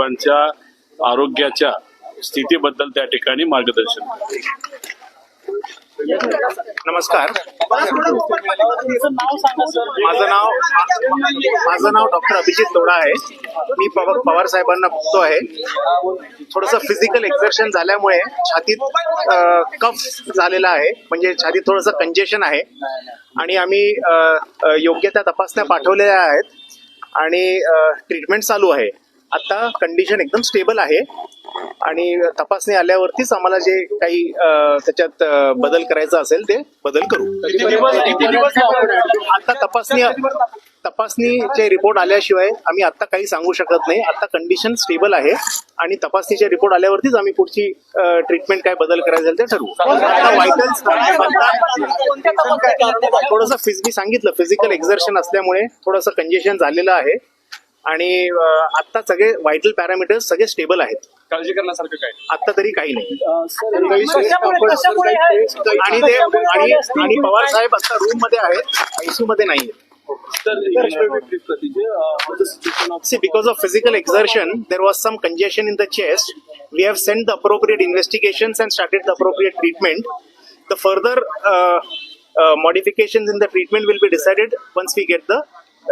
साहेबांच्या आरोग्याच्या स्थितीबद्दल त्या ठिकाणी मार्गदर्शन नमस्कार. माझं नाव माझं नाव डॉक्टर अभिजित तोडा आहे. मी पव- पवार साहेबांना बघतो आहे. थोडस फिजिकल एक्झर्शन झाल्यामुळे छातीत कफ झालेला आहे. म्हणजे छातीत थोडस कंजेशन आहे. आणि आम्ही योग्य त्या तपासण्या पाठवलेल्या आहेत. आणि ट्रीटमेंट चालू आहे. आता कंडिशन एकदम स्टेबल आहे. आणि तपासणी आल्यावरतीच आम्हाला जे काही त्याच्यात बदल करायचा असेल ते बदल करू. आता तपासणी तपासणीचे रिपोर्ट आल्याशिवाय आम्ही आता काही सांगू शकत नाही. आता कंडिशन स्टेबल आहे. आणि तपासणीचे रिपोर्ट आल्यावरतीच आम्ही पुढची ट्रीटमेंट काय बदल करायचं ते ठरवू. थोडस फिज मी सांगितलं फिजिकल एक्झर्शन असल्यामुळे थोडंसं कंजेशन झालेलं आहे. आणि आता सगळे व्हायटल पॅरामीटर्स सगळे स्टेबल आहेत. काळजी करण्यासारखं काय? आता तरी काही नाही. आणि पवार साहेब आता रूममध्ये आहेत आयसीयू मध्ये नाही see because of physical exertion there was some congestion in the chest we have sent the appropriate investigation and started the appropriate treatment the further modification in the treatment will be decided once we get the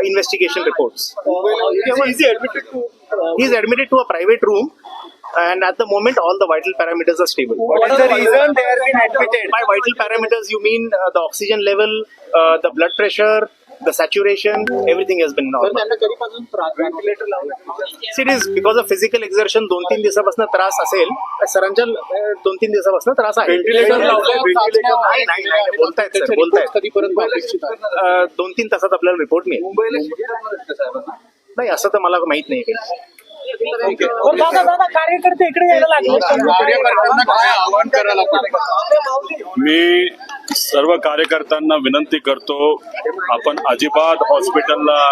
investigation reports. He is uh, admitted to a private room and at the moment, all the vital parameters are stable. What is the reason they have been admitted? By vital parameters, you mean uh, the oxygen level, uh, the blood pressure, the saturation, everything has been normal. It is because of physical exertion दोन तीन दिवसापासून त्रास असेल सरांच्या दोन तीन दिवसापासून त्रास आहे बोलतायत सर बोलतायत कधीपर्यंत दोन तीन तासात आपल्याला रिपोर्ट मिळेल नाही असं तर मला माहीत नाही हो, दादा दादा कार्यकर्ते इकडे यायला लागले. कार्यकर्त्यांना काय आवाहन करायला पाहिजे मी सर्व कार्यकर्त्यांना विनंती करतो आपण अजिबात हॉस्पिटलला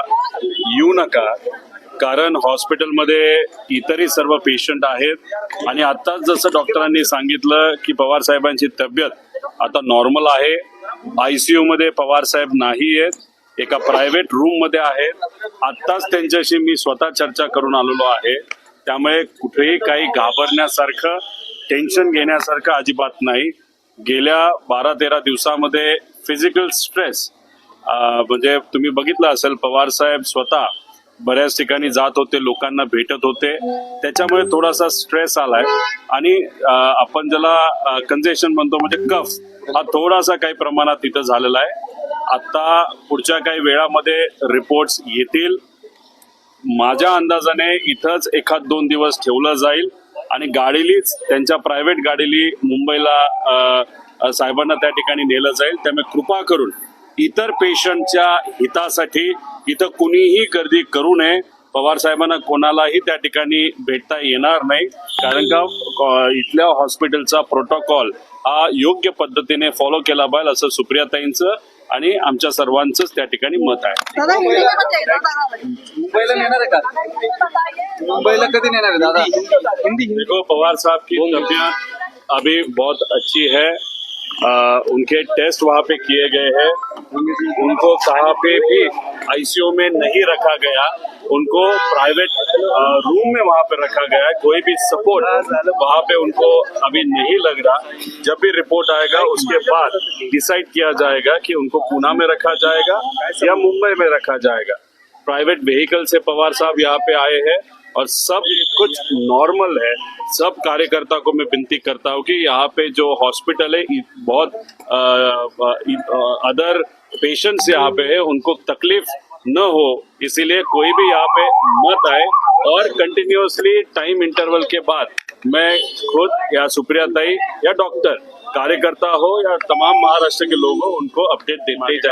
येऊ नका कारण हॉस्पिटलमध्ये इतरही सर्व पेशंट आहेत. आणि आत्ताच जसं डॉक्टरांनी सांगितलं की पवार साहेबांची तब्येत आता नॉर्मल आहे. आयसीयू मध्ये पवार साहेब नाही आहेत एका प्रायव्हेट रूममध्ये आहेत आत्ताच त्यांच्याशी मी स्वतः चर्चा करून आलेलो आहे. त्यामुळे कुठेही काही घाबरण्यासारखं टेन्शन घेण्यासारखं अजिबात नाही. गेल्या बारा तेरा दिवसामध्ये फिजिकल स्ट्रेस म्हणजे तुम्ही बघितलं असेल पवार साहेब स्वतः बऱ्याच ठिकाणी जात होते लोकांना भेटत होते. त्याच्यामुळे थोडासा स्ट्रेस आलाय. आणि आपण ज्याला कंजेशन म्हणतो म्हणजे कफ हा थोडासा काही प्रमाणात तिथं झालेला आहे. आता पुढच्या काही वेळामध्ये रिपोर्ट्स येतील. माझ्या अंदाजाने इथंच एखाद दोन दिवस ठेवलं जाईल. आणि गाडीलीच त्यांच्या प्रायव्हेट गाडीली मुंबईला साहेबांना त्या ठिकाणी नेलं जाईल. त्यामुळे कृपा करून इतर पेशंटच्या हितासाठी इथं कुणीही गर्दी करू नये. पवार साहेबांना कोणालाही त्या ठिकाणी भेटता येणार नाही. कारण का इथल्या हॉस्पिटलचा प्रोटोकॉल हा योग्य पद्धतीने फॉलो केला पाहिजे असं सुप्रियाताईंचं आणि आमच्या सर्वांचंच त्या ठिकाणी मत आहे. मुंबईला नेणार आहे का? मुंबईला कधी नेणार आहे दादा? देखो पवार साहब की तबीयत अभी बहुत अच्छी है। आ, उनके टेस्ट वहाँ पे किए गए हैं। उनको कहाँ पे भी आईसीयू में नहीं रखा गया। उनको प्राइवेट रूम में वहाँ पे रखा गया है। कोई भी सपोर्ट वहाँ पे उनको अभी नहीं लग रहा। जब भी रिपोर्ट आएगा उसके बाद डिसाइड किया जाएगा कि उनको पूना में रखा जाएगा या मुंबई में रखा जाएगा। प्राइवेट व्हीकल से पवार साहब यहाँ पे आए हैं और सब कुछ नॉर्मल है। सब कार्यकर्ता को मैं विनती करता हूँ कि यहाँ पे जो हॉस्पिटल है बहुत अदर पेशेंट्स यहाँ पे है, उनको तकलीफ़ न हो, इसीलिए कोई भी यहाँ पे मत आए। और कंटिन्यूसली टाइम इंटरवल के बाद मैं खुद या सुप्रिया ताई या डॉक्टर कार्यकर्ता हो या तमाम महाराष्ट्र के लोग हो, उनको अपडेट देते जाए।